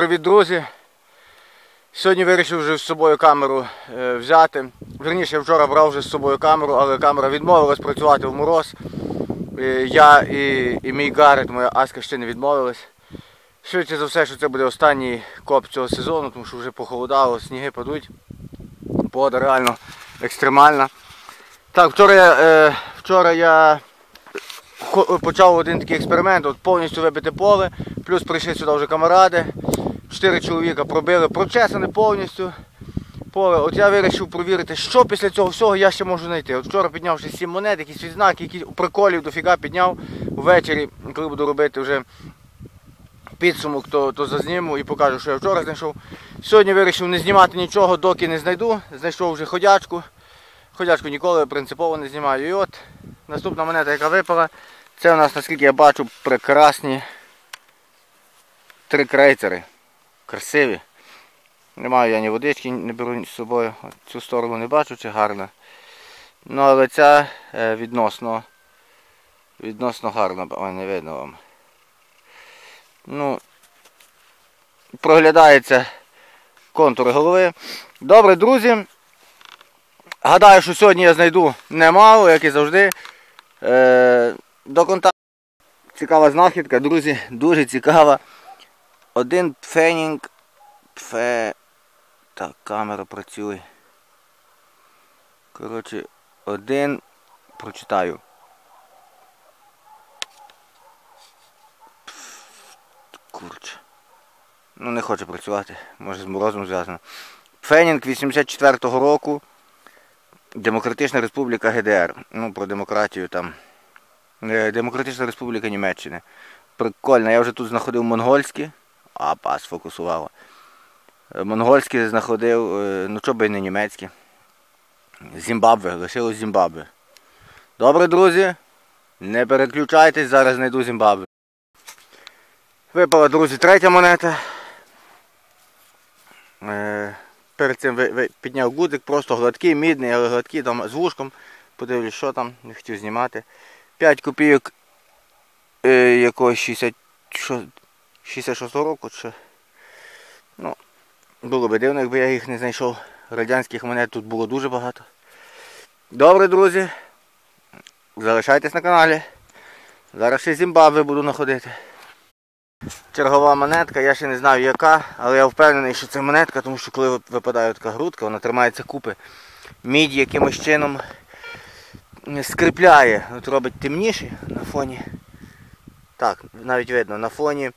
Привіт, друзі! Сьогодні вирішив вже з собою камеру е, взяти. Верніше, я вчора брав вже з собою камеру, але камера відмовилась працювати в мороз. Е, я і, і мій Гарет, моя Аска ще не відмовилась. Швидше за все, що це буде останній коп цього сезону, тому що вже похолодало, сніги падуть. Погода реально екстремальна. Так, вчора я, е, вчора я почав один такий експеримент, от повністю вибити поле, плюс прийшли сюди вже камаради. Чотири чоловіка пробили, прочесане повністю поле. От я вирішив провірити, що після цього всього я ще можу знайти. От вчора піднявши сім монет, якісь відзнаки, якісь приколів дофіга підняв ввечері, коли буду робити вже підсумок, то, то зазніму і покажу, що я вчора знайшов. Сьогодні вирішив не знімати нічого, доки не знайду. Знайшов вже ходячку. Ходячку ніколи принципово не знімаю. І от наступна монета, яка випала, це у нас, наскільки я бачу, прекрасні три крейцери. Красиві. Не маю я ні водички, не беру з собою. Цю сторону не бачу, чи гарна. Ну, але ця е, відносно відносно гарна, ой, не видно вам. Ну, проглядається контур голови. Добре, друзі. Гадаю, що сьогодні я знайду немало, як і завжди. Е, до контакту. Цікава знахідка, друзі, дуже цікава. Один пфенінг. Пфе. Так, камера працює. Коротше, один прочитаю. Курче. Ну не хоче працювати, може з морозом зв'язано. Фенінг 84-го року. Демократична Республіка ГДР. Ну, про демократію там. Е, Демократична Республіка Німеччини. Прикольно, я вже тут знаходив монгольські. А, пас фокусувало. Е, Монгольські знаходив, е, ну чого би не німецькі. Зімбабве, лишилось Зімбабве. Добре, друзі. Не переключайтесь, зараз знайду Зімбабве. Випала, друзі, третя монета. Е, перед цим підняв гудзик, просто гладкий, мідний, але гладкий, там з вушком. Подивлюсь, що там, не хотів знімати. 5 копійок якогось 60, що, 66 року. Чи, ну, було би дивно, якби я їх не знайшов. Радянських монет тут було дуже багато. Добре, друзі. Залишайтесь на каналі. Зараз ще Зімбабве буду знаходити. Чергова монетка, я ще не знаю яка, але я впевнений, що це монетка, тому що коли випадає така грудка, вона тримається купи. Мідь якимось чином скріпляє, от робить темніше на фоні. Так, навіть видно, на фоні,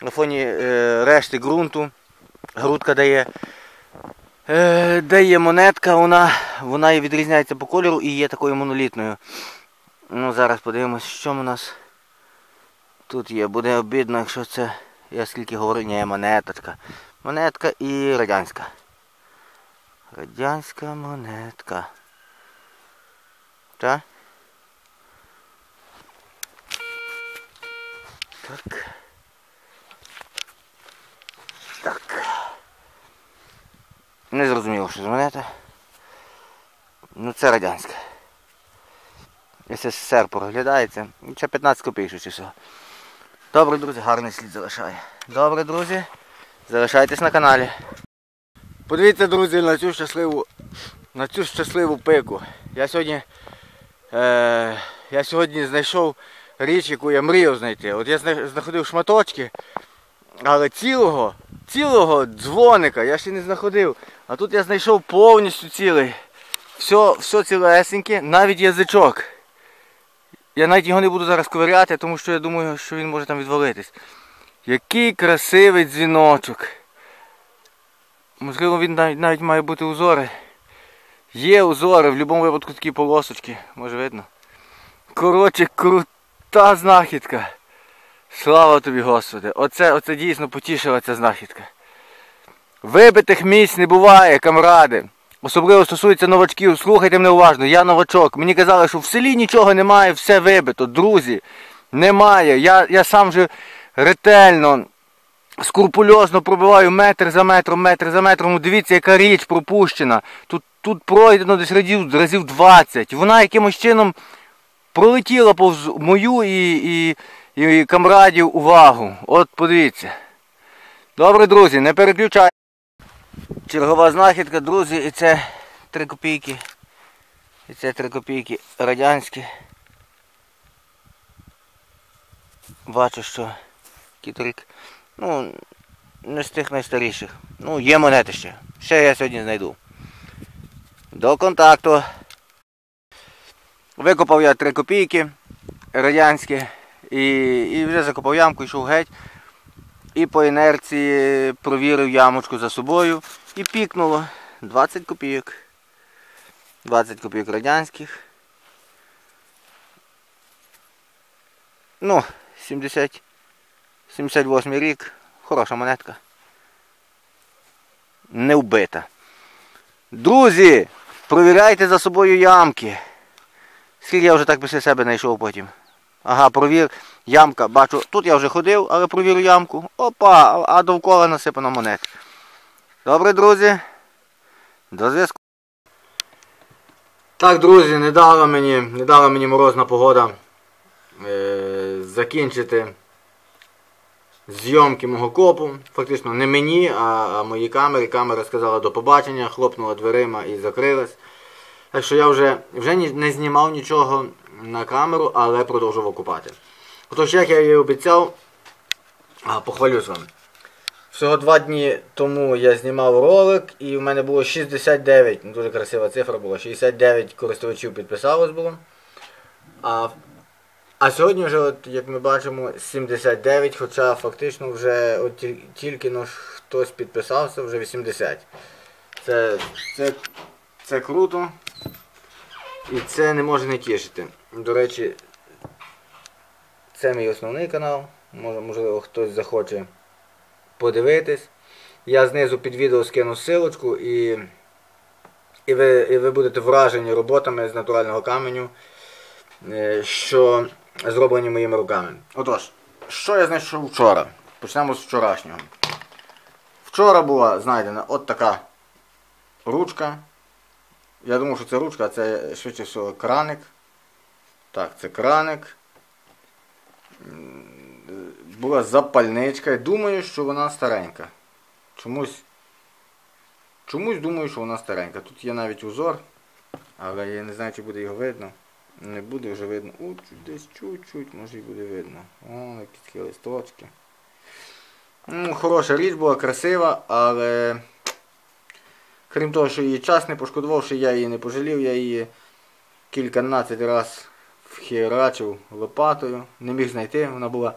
на фоні е, решти ґрунту грудка дає. Е, дає монетка, вона, вона і відрізняється по кольору і є такою монолітною. Ну, зараз подивимось, що у нас тут є. Буде обідно, якщо це, я скільки говорю, ні, монеточка. Монетка і радянська. Радянська монетка. Так? Так. Так. Не зрозуміло, що з монета. Ну це радянська. СССР проглядається. Ще 15 копійок чи все. Добре, друзі, гарний слід залишає. Добре, друзі, залишайтесь на каналі. Подивіться, друзі, на цю щасливу на цю щасливу пику. Я сьогодні е, я сьогодні знайшов річ, яку я мріяв знайти. От я знаходив шматочки, але цілого, цілого дзвоника я ще не знаходив. А тут я знайшов повністю цілий. Все, все цілесеньке, навіть язичок. Я навіть його не буду зараз ковиряти, тому що я думаю, що він може там відвалитись. Який красивий дзвіночок. Можливо, він навіть, навіть має бути узори. Є узори, в будь-якому випадку такі полосочки, може видно. Коротше, крута знахідка. Слава тобі, Господи. Оце, оце дійсно потішила ця знахідка. Вибитих місць не буває, камради. Особливо стосується новачків. Слухайте мене уважно, я новачок. Мені казали, що в селі нічого немає, все вибито. Друзі, немає. Я, я сам вже ретельно, скрупульозно пробиваю метр за метром, метр за метром. Дивіться, яка річ пропущена. Тут, тут пройдено десь разів, разів 20. Вона якимось чином пролетіла повз мою і, і, і камрадів увагу. От подивіться. Добре, друзі, не переключай. Чергова знахідка, друзі, і це 3 копійки. І це 3 копійки радянські. Бачу, що кітрик. Ну, не з тих найстаріших. Ну, є монети ще. Ще я сьогодні знайду. До контакту. Викопав я 3 копійки радянські і, і вже закопав ямку, йшов геть. І по інерції провірив ямочку за собою і пікнуло 20 копійок. 20 копійок радянських. Ну, 70, 78 рік. Хороша монетка. Не вбита. Друзі, провіряйте за собою ямки. Скільки я вже так після себе знайшов потім. Ага, провір. Ямка, бачу, тут я вже ходив, але провірю ямку. Опа, а довкола насипано монет. Добре, друзі. До зв'язку. Так, друзі, не дала мені, не дала мені морозна погода е, закінчити зйомки мого копу. Фактично не мені, а, а моїй камері. Камера сказала до побачення, хлопнула дверима і закрилась. Так що я вже вже не знімав нічого на камеру, але продовжував купати. Отож, як я і обіцяв, похвалюсь вам. Всього два дні тому я знімав ролик і в мене було 69, ну, дуже красива цифра була, 69 користувачів підписалось було. А, а сьогодні вже, от, як ми бачимо, 79, хоча фактично вже от, тільки ну, хтось підписався, вже 80. Це, це, це круто. І це не може не тішити. До речі, це мій основний канал. Можливо, хтось захоче подивитись. Я знизу під відео скину ссылочку і, і, ви, і ви будете вражені роботами з натурального каменю, е, що зроблені моїми руками. Отож, що я знайшов вчора? Почнемо з вчорашнього. Вчора була знайдена от така ручка. Я думав, що це ручка, а це швидше всього краник. Так, це краник. Була запальничка. Думаю, що вона старенька. Чомусь. Чомусь думаю, що вона старенька. Тут є навіть узор, але я не знаю, чи буде його видно. Не буде вже видно. Чуть- десь чуть-чуть, може і буде видно. О, якісь листочки. Ну, хороша річ була, красива, але Крім того, що її час не пошкодував, що я її не пожалів, я її кільканадцять раз вхерачив лопатою, не міг знайти. Вона була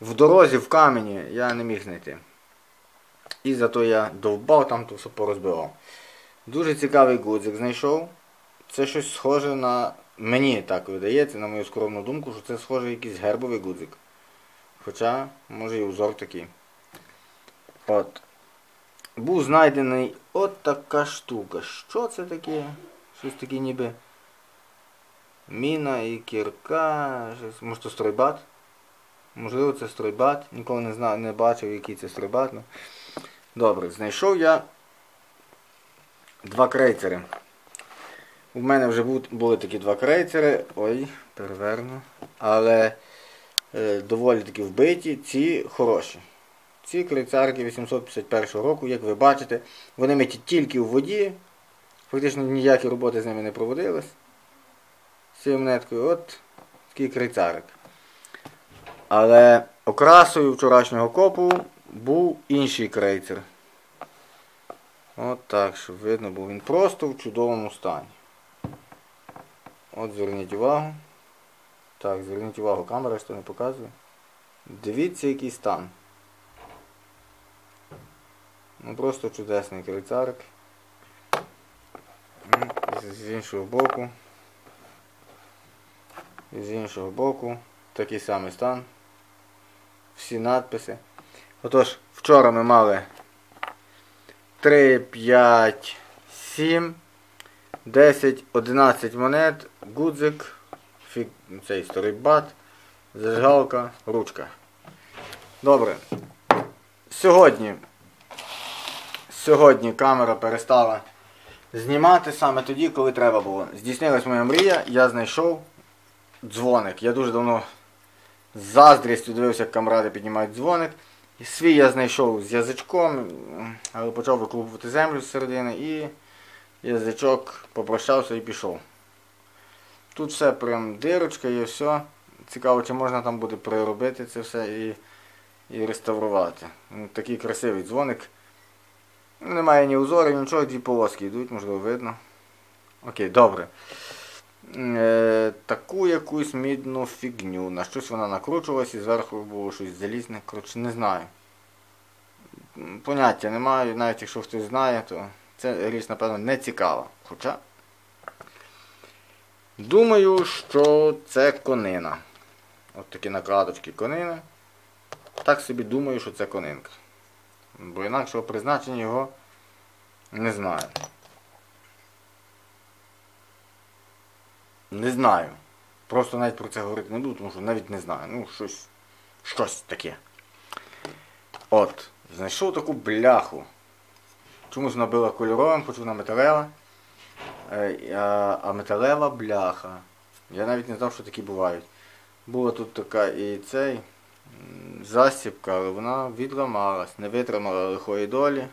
в дорозі, в камені, я не міг знайти. І зато я довбав там, то все порозбивав. Дуже цікавий гудзик знайшов. Це щось схоже на. Мені так видається, на мою скромну думку, що це схоже якийсь гербовий гудзик. Хоча, може і узор такий. От. Був знайдений от така штука. Що це таке? Щось таке ніби. Міна і кірка. Може то стройбат? Можливо, це стройбат. Ніколи не знав, не бачив, який це стройбат. Ну. Добре, знайшов я два крейцери. У мене вже були такі два крейцери. Ой, переверну. Але е, доволі таки вбиті. Ці хороші. Ці крейцарки 851 року, як ви бачите, вони миті тільки у воді. Фактично ніякі роботи з ними не проводились. З цією монеткою. От такий крейцарик. Але окрасою вчорашнього копу був інший крейцер. От так, щоб видно, був він просто в чудовому стані. От зверніть увагу. Так, зверніть увагу, камера що не показує. Дивіться, який стан. Ну просто чудесний крицарик. З- іншого боку. З іншого боку такий самий стан. Всі надписи. Отож, вчора ми мали 3, 5, 7, 10, 11 монет, гудзик, фі... цей сторібат, зажигалка, ручка. Добре. Сьогодні Сьогодні камера перестала знімати саме тоді, коли треба було. Здійснилась моя мрія, я знайшов дзвоник. Я дуже давно з заздрістю дивився, як камради піднімають дзвоник. Свій я знайшов з язичком, але почав виклубувати землю з середини і язичок попрощався і пішов. Тут все прям дирочка і все. Цікаво, чи можна там буде переробити це все і і реставрувати. Такий красивий дзвоник. Немає ні узорів, нічого, дві полоски йдуть, можливо, видно. Окей, добре. Е, Таку якусь мідну фігню. На щось вона накручувалась і зверху було щось залізне. Коротше, не знаю. Поняття не маю, навіть якщо хтось знає, то це річ, напевно, не цікава. Хоча. Думаю, що це конина. От такі накладочки конини. Так собі думаю, що це конинка. Бо інакшого призначення його не знаю. Не знаю. Просто навіть про це говорити не буду, тому що навіть не знаю. Ну, щось щось таке. От, знайшов таку бляху. Чомусь вона била кольоровим, хоч вона металева. Е, а металева бляха. Я навіть не знав, що такі бувають. Була тут така і цей засібка, але вона відламалась, не витримала лихої долі.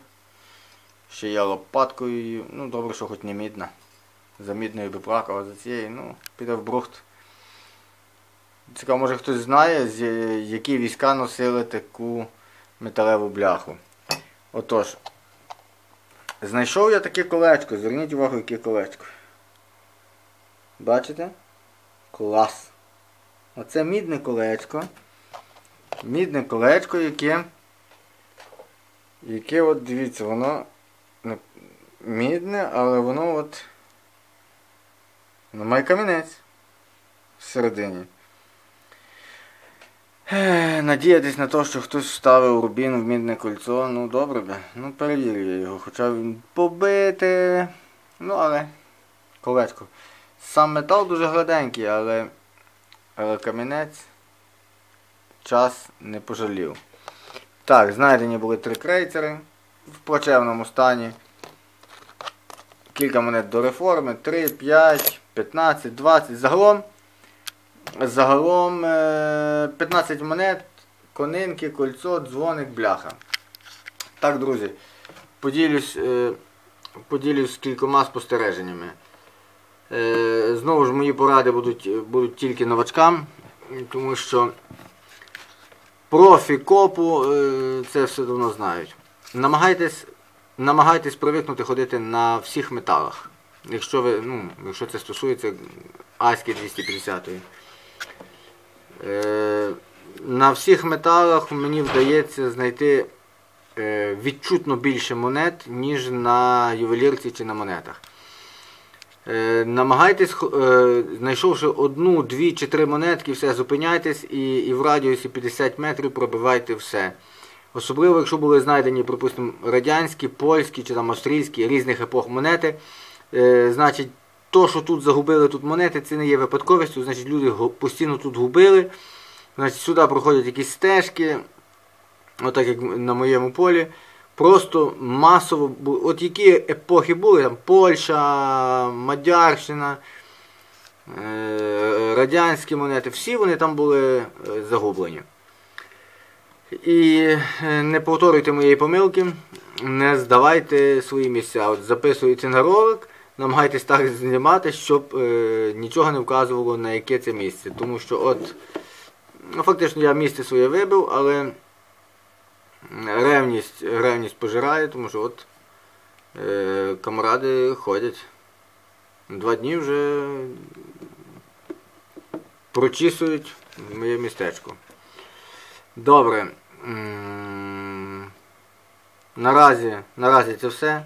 Ще я лопаткою її, ну добре, що хоч не мідна. За мідною би плакала за цією, ну, піде в брухт. Цікаво, може хтось знає, які війська носили таку металеву бляху. Отож, знайшов я таке колечко, зверніть увагу, яке колечко. Бачите? Клас! Оце мідне колечко. Мідне колечко, яке, яке от, дивіться, воно мідне, але воно от воно має камінець всередині. Надіятись на те, що хтось вставив рубін в мідне кольцо, ну добре би. Ну перевірю я його, хоча він побите. Ну, але колечко. Сам метал дуже гладенький, але, але камінець час не пожалів. Так, знайдені були три крейцери в плачевному стані. Кілька монет до реформи. 3, 5, 15, 20. Загалом загалом 15 е, монет, конинки, кольцо, дзвоник, бляха. Так, друзі, поділюсь е, поділюсь кількома спостереженнями. Е, знову ж мої поради будуть будуть тільки новачкам, тому що профі копу е, це все давно знають. Намагайтесь намагайтесь привикнути ходити на всіх металах. Якщо ви, ну, якщо це стосується Аськи 250 е, На всіх металах мені вдається знайти е, відчутно більше монет, ніж на ювелірці чи на монетах. Е, намагайтесь, е, знайшовши одну, дві чи три монетки, все, зупиняйтесь і і в радіусі 50 метрів пробивайте все. Особливо, якщо були знайдені, припустимо, радянські, польські чи там австрійські різних епох монети. Е, значить, то, що тут загубили тут монети, це не є випадковістю, значить люди постійно тут губили. Значить, Сюди проходять якісь стежки, отак як на моєму полі. Просто масово От які епохи були, там Польща, Мадярщина, е, радянські монети, всі вони там були е, загублені. І е, не повторюйте моєї помилки, не здавайте свої місця. От Записуйте на ролик, намагайтесь так знімати, щоб нічого не вказувало на яке це місце. Тому що от, ну, фактично я місце своє вибив, але ревність ревність пожирає, тому що от е, камради ходять. Два дні вже прочісують моє містечко. Добре. Наразі наразі це все.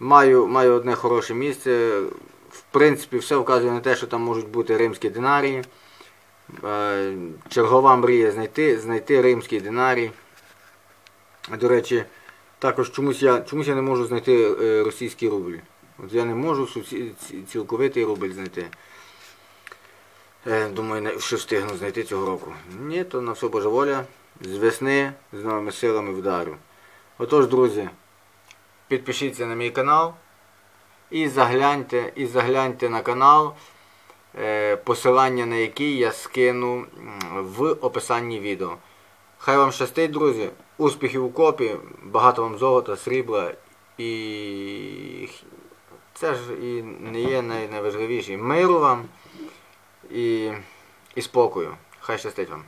Маю маю одне хороше місце. В принципі, все вказує на те, що там можуть бути римські динарії. Е, чергова мрія знайти знайти римський динарій. До речі, також чомусь я чомусь я не можу знайти е, російський рубль. От Я не можу цілковитий рубль знайти. Е, думаю, що встигну знайти цього року. Ні, то на все Божа воля. З весни з новими силами вдарю. Отож, друзі, підпишіться на мій канал і загляньте, і загляньте на канал. Е, посилання на який я скину в описанні відео. Хай вам щастить, друзі. Успіхів у копі, багато вам золота, срібла і це ж і не є най- найважливіше. Миру вам і, і спокою. Хай щастить вам.